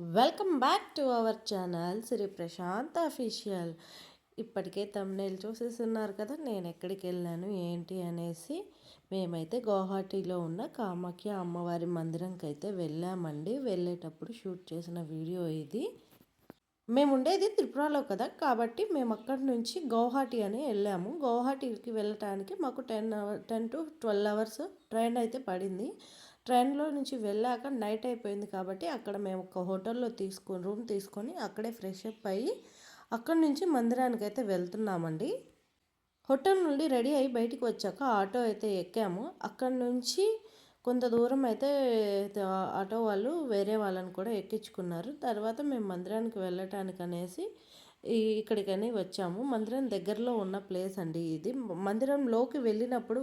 Welcome back to our channel Shri Prashanth official. ఇప్పటికే తమ్నేలు చూసేస్తున్నారు కదా నేను ఎక్కడికి వెళ్ళాను ఏంటి అనేసి. మేమైతే గౌహాటీలో ఉన్న కామాఖ్య అమ్మవారి మందిరంకి అయితే వెళ్ళామండి. వెళ్ళేటప్పుడు షూట్ చేసిన వీడియో ఇది. మేము ఉండేది త్రిపురలో కదా కాబట్టి మేము అక్కడి నుంచి గౌహాటి అని వెళ్ళాము. గౌహాటీకి వెళ్ళటానికి మాకు ten hour ten to twelve hours train అయితే పడింది. ట్రైన్లో నుంచి వెళ్ళాక నైట్ అయిపోయింది కాబట్టి అక్కడ మేము ఒక హోటల్లో తీసుకొని రూమ్ తీసుకొని అక్కడే ఫ్రెష్ అప్ అయ్యి అక్కడి నుంచి మందిరానికి అయితే వెళ్తున్నామండి. హోటల్ నుండి రెడీ అయ్యి బయటికి వచ్చాక ఆటో అయితే ఎక్కాము. అక్కడి నుంచి కొంత దూరం అయితే ఆటో వాళ్ళు వేరే వాళ్ళని కూడా ఎక్కించుకున్నారు. తర్వాత మేము మందిరానికి వెళ్ళటానికి అనేసి ఇక్కడికని వచ్చాము. మందిరం దగ్గరలో ఉన్న ప్లేస్ అండి ఇది. మందిరంలోకి వెళ్ళినప్పుడు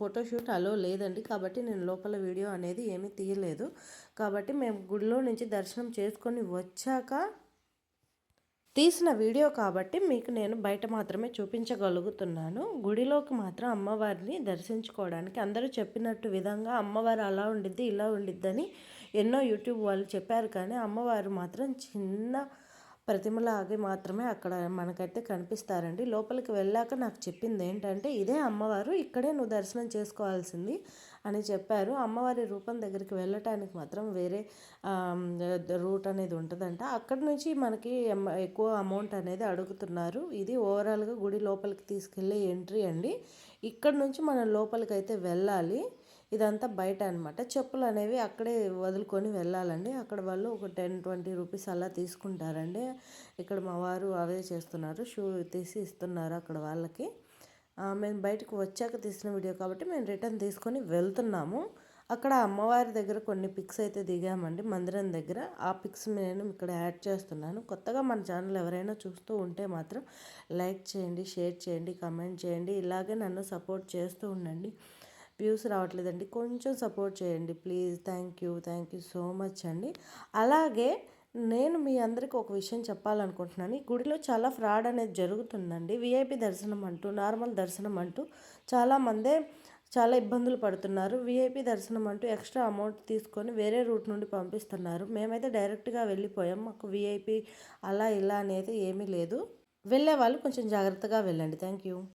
ఫోటోషూట్ అలో లేదండి. కాబట్టి నేను లోపల వీడియో అనేది ఏమీ తీయలేదు. కాబట్టి మేము గుడిలో నుంచి దర్శనం చేసుకొని వచ్చాక తీసిన వీడియో కాబట్టి మీకు నేను బయట మాత్రమే చూపించగలుగుతున్నాను. గుడిలోకి మాత్రం అమ్మవారిని దర్శించుకోవడానికి అందరూ చెప్పినట్టు విధంగా అమ్మవారు అలా ఉండిద్ది ఇలా ఉండిద్దని ఎన్నో యూట్యూబ్ వాళ్ళు చెప్పారు. కానీ అమ్మవారు మాత్రం చిన్న ప్రతిమలాగే మాత్రమే అక్కడ మనకైతే కనిపిస్తారండి. లోపలికి వెళ్ళాక నాకు చెప్పింది ఏంటంటే ఇదే అమ్మవారు ఇక్కడే నువ్వు దర్శనం చేసుకోవాల్సింది అని చెప్పారు. అమ్మవారి రూపం దగ్గరికి వెళ్ళటానికి మాత్రం వేరే రూట్ అనేది ఉంటుందంట. అక్కడి నుంచి మనకి ఎక్కువ అమౌంట్ అనేది అడుగుతున్నారు. ఇది ఓవరాల్గా గుడి లోపలికి తీసుకెళ్ళే ఎంట్రీ అండి. ఇక్కడ నుంచి మనం లోపలికి అయితే వెళ్ళాలి. ఇదంతా బయట అనమాట చెప్పులు అనేవి అక్కడే వదులుకొని వెళ్ళాలండి. అక్కడ వాళ్ళు ఒక టెన్ ట్వంటీ రూపీస్ అలా తీసుకుంటారండి. ఇక్కడ మా వారు అవే చేస్తున్నారు. షూ తీసి ఇస్తున్నారు అక్కడ వాళ్ళకి. మేము బయటకు వచ్చాక తీసిన వీడియో కాబట్టి మేము రిటర్న్ తీసుకొని వెళ్తున్నాము. అక్కడ అమ్మవారి దగ్గర కొన్ని పిక్స్ అయితే దిగామండి మందిరం దగ్గర. ఆ పిక్స్ నేను ఇక్కడ యాడ్ చేస్తున్నాను. కొత్తగా మన ఛానల్ ఎవరైనా చూస్తూ ఉంటే మాత్రం లైక్ చేయండి షేర్ చేయండి కమెంట్ చేయండి. ఇలాగే నన్ను సపోర్ట్ చేస్తూ ఉండండి. వ్యూస్ రావట్లేదండి. కొంచెం సపోర్ట్ చేయండి please. Thank you. Thank you so much అండి. అలాగే నేను మీ అందరికీ ఒక విషయం చెప్పాలనుకుంటున్నాను. ఈ గుడిలో చాలా ఫ్రాడ్ అనేది జరుగుతుందండి. విఐపి దర్శనం అంటూ నార్మల్ దర్శనం అంటూ చాలామందే చాలా ఇబ్బందులు పడుతున్నారు. విఐపి దర్శనం అంటూ ఎక్స్ట్రా అమౌంట్ తీసుకొని వేరే రూట్ నుండి పంపిస్తున్నారు. మేమైతే డైరెక్ట్గా వెళ్ళిపోయాం. మాకు విఐపి అలా ఇలా అనేది ఏమీ లేదు. వెళ్ళే వాళ్ళు కొంచెం జాగ్రత్తగా వెళ్ళండి. Thank you.